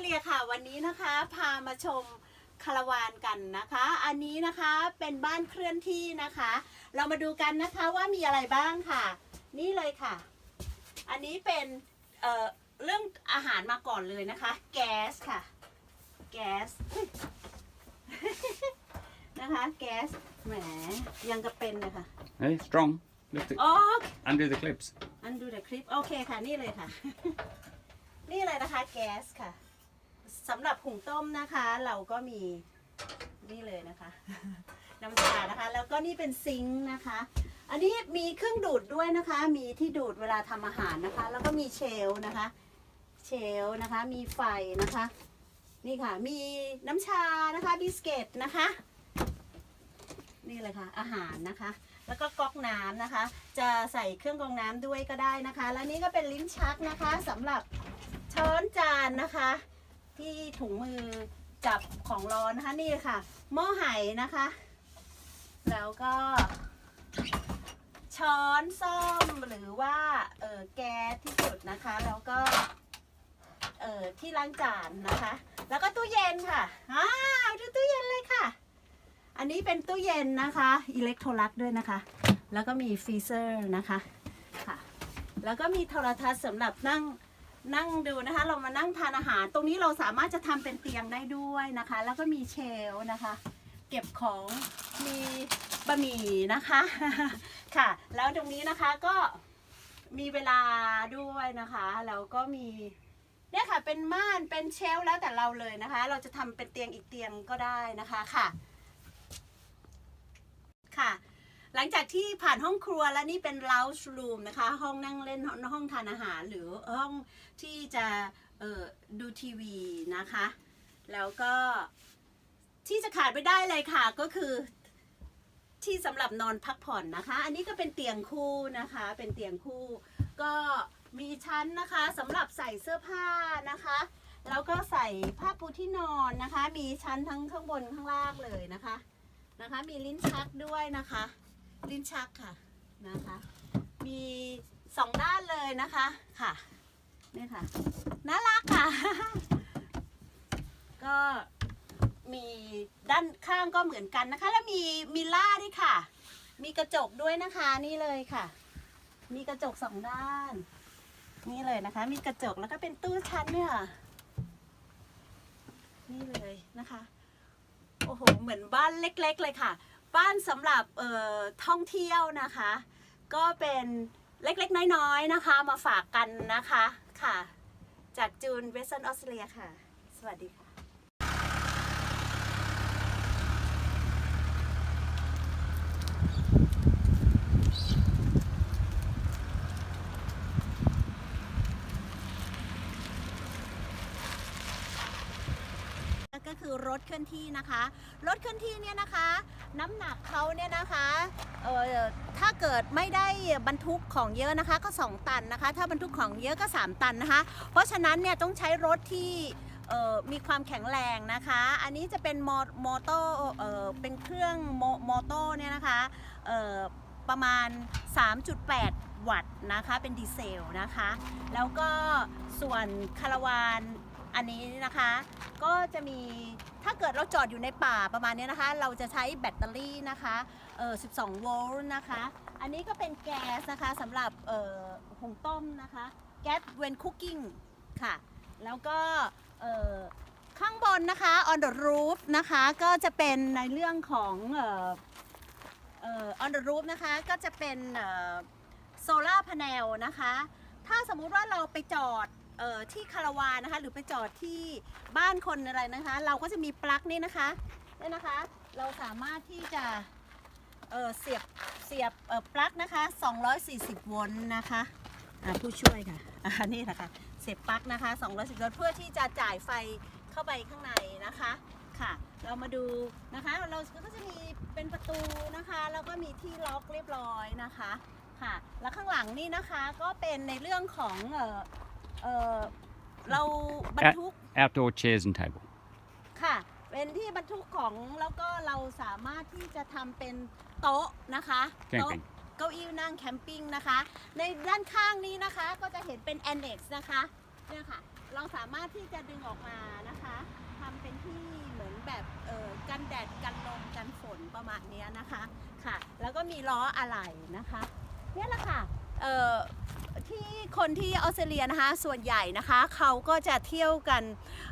เลียค่ะวันนี้นะคะพามาชมคาราวานกันนะคะ อันนี้นะคะเป็นบ้านเคลื่อนที่นะคะ เรามาดูกันนะคะว่ามีอะไรบ้างค่ะ นี่เลยค่ะ อันนี้เป็นเอ่อเรื่องอาหารมาก่อนเลยนะคะ แก๊สค่ะ แก๊สนะคะแก๊สแหมยังกระเป็นเลยค่ะ Hey, strong. Lift it. อ๋อ Undo the clips. อันดูเด e c คลิปโอเคค่ะนี่เลยค่ะ นี่เลยนะคะแก๊สค่ะ สำหรับหุงต้มนะคะ เราก็มีนี่เลยนะคะ น้ำชานะคะ แล้วก็นี่เป็นซิงค์นะคะ อันนี้มีเครื่องดูดด้วยนะคะ มีที่ดูดเวลาทำอาหารนะคะ แล้วก็มีเชลนะคะ เชลนะคะ มีไฟนะคะ นี่ค่ะ มีน้ำชานะคะบิสเกตนะคะ นี่เลยค่ะ อาหารนะคะ แล้วก็ก๊อกน้ำนะคะ จะใส่เครื่องกรองน้ำด้วยก็ได้นะคะ แล้วนี่ก็เป็นลิ้นชักนะคะสำหรับช้อนจานนะคะ ที่ถุงมือจับของร้อนนะคะนี่ค่ะ หม้อไหนะคะ แล้วก็ ช้อนส้อมหรือว่าเออแก๊สที่สุดนะคะ แล้วก็เออที่ล้างจานนะคะ แล้วก็ตู้เย็นค่ะอ้าวดูตู้เย็นเลยค่ะ อันนี้เป็นตู้เย็นนะคะอิเล็กโทรลักด้วยนะคะ แล้วก็มีฟรีเซอร์นะคะค่ะ แล้วก็มีโทรทัศน์สำหรับนั่ง นั่งดูนะคะ เรามานั่งทานอาหาร ตรงนี้เราสามารถจะทำเป็นเตียงได้ด้วยนะคะ แล้วก็มีเชลนะคะ เก็บของมีบะหมี่นะคะค่ะ แล้วตรงนี้นะคะก็มีเวลาด้วยนะคะแล้วก็มีเนี่ยค่ะเป็นม่านเป็นเชลแล้วแต่เราเลยนะคะ เราจะทำเป็นเตียงอีกเตียงก็ได้นะคะค่ะ ค่ะ หลังจากที่ผ่านห้องครัวแล้วนี่เป็น lounge room นะคะ ห้องนั่งเล่นห้องทานอาหารหรือห้องที่จะดูทีวีนะคะ แล้วก็ที่จะขาดไม่ได้เลยค่ะก็คือที่สำหรับนอนพักผ่อนนะคะ อันนี้ก็เป็นเตียงคู่นะคะ เป็นเตียงคู่ ก็มีชั้นนะคะสำหรับใส่เสื้อผ้านะคะ แล้วก็ใส่ผ้าปูที่นอนนะคะ มีชั้นทั้งข้างบนข้างล่างเลยนะคะนะคะ มีลิ้นชักด้วยนะคะ ลิ้นชักค่ะนะคะ มีสองด้านเลยนะคะค่ะนี่ค่ะน่ารักค่ะ ก็มีด้านข้างก็เหมือนกันนะคะ แล้วมีมิล่าด้วยค่ะ มีกระจกด้วยนะคะนี่เลยค่ะ มีกระจกสองด้าน นี่เลยนะคะ มีกระจกแล้วก็เป็นตู้ชั้นเนี่ยค่ะนี่เลยนะคะ โอ้โห เหมือนบ้านเล็ก ๆ เลยค่ะ บ้านสำหรับเอ่อท่องเที่ยวนะคะ ก็เป็นเล็กๆ น้อยๆ นะคะ มาฝากกันนะคะค่ะ จากจูนเวสเทิร์นออสเตรเลียค่ะ สวัสดีค่ะ ก็ คือรถเคลื่อนที่นะคะ รถเคลื่อนที่เนี่ยนะคะ น้ำหนักเขาเนี่ยนะคะเอ่อถ้าเกิดไม่ได้บรรทุกของเยอะนะคะก็ 2 ตันนะคะ ถ้าบรรทุกของเยอะก็ 3 ตันนะคะ เพราะฉะนั้นเนี่ยต้องใช้รถที่มีความแข็งแรงนะคะ อันนี้จะเป็นมอมอโต้เอ่อเป็นเครื่องมอโต้เนี่ยนะคะประมาณ 3.8 วัตต์นะคะ เป็นดีเซลนะคะ แล้วก็ส่วนคาราวานอันนี้นะคะ ก็จะมีถ้าเกิดเราจอดอยู่ในป่าประมาณนี้นะคะ เราจะใช้แบตเตอรี่นะคะเออ12 โวลต์นะคะ อันนี้ก็เป็นแก๊สนะคะสำหรับเออหุงต้มนะคะแก๊ส when cooking ค่ะ แล้วก็เออข้างบนนะคะ on the roof นะคะก็จะเป็นในเรื่องของเออเออ on the roof นะคะก็จะเป็นโซล่าร์พาเนลนะคะ ถ้าสมมุติว่าเราไปจอด เอ่อที่คาราวานนะคะ หรือไปจอดที่บ้านคนอะไรนะคะ เราก็จะมีปลั๊กนี่นะคะเนี่ยนะคะ เราสามารถที่จะเอ่อเสียบเสียบเอ่อปลั๊กนะคะ 240 โวลต์นะคะอ่าผู้ช่วยค่ะอ่านี่นะคะเสียบปลั๊กนะคะ240โวลต์เพื่อที่จะจ่ายไฟเข้าไปข้างในนะคะค่ะ เรามาดูนะคะ เราก็จะมีเป็นประตูนะคะแล้วก็มีที่ล็อกเรียบร้อยนะคะค่ะ แล้วข้างหลังนี่นะคะก็เป็นในเรื่องของ เออเออเราบรรทุก Outdoor chairs and table. ค่ะ เป็นที่บรรทุกของแล้วก็เราสามารถที่จะทำเป็นโต๊ะนะคะโต๊ะ Camping. เก้าอี้นั่งแคมปิ้งนะคะ ในด้านข้างนี้นะคะก็จะเห็นเป็น annex นะคะเนี่ยค่ะ เราสามารถที่จะดึงออกมานะคะทำเป็นที่เหมือนแบบเออกันแดดกันลมกันฝนประมาณเนี้ยนะคะค่ะ แล้วก็มีล้ออะไหล่นะคะ เนี่ยแหละค่ะเอ่อ ที่คนที่ออสเตรเลียนะคะส่วนใหญ่นะคะเขาก็จะเที่ยวกัน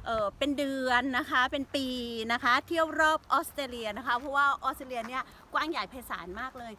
เเป็นเดือนนะคะเป็นปีนะคะ เที่ยวรอบออสเตรเลียนะคะเพราะว่าออสเตรเลียเนี่ยกว้างใหญ่ไพศาลมากเลย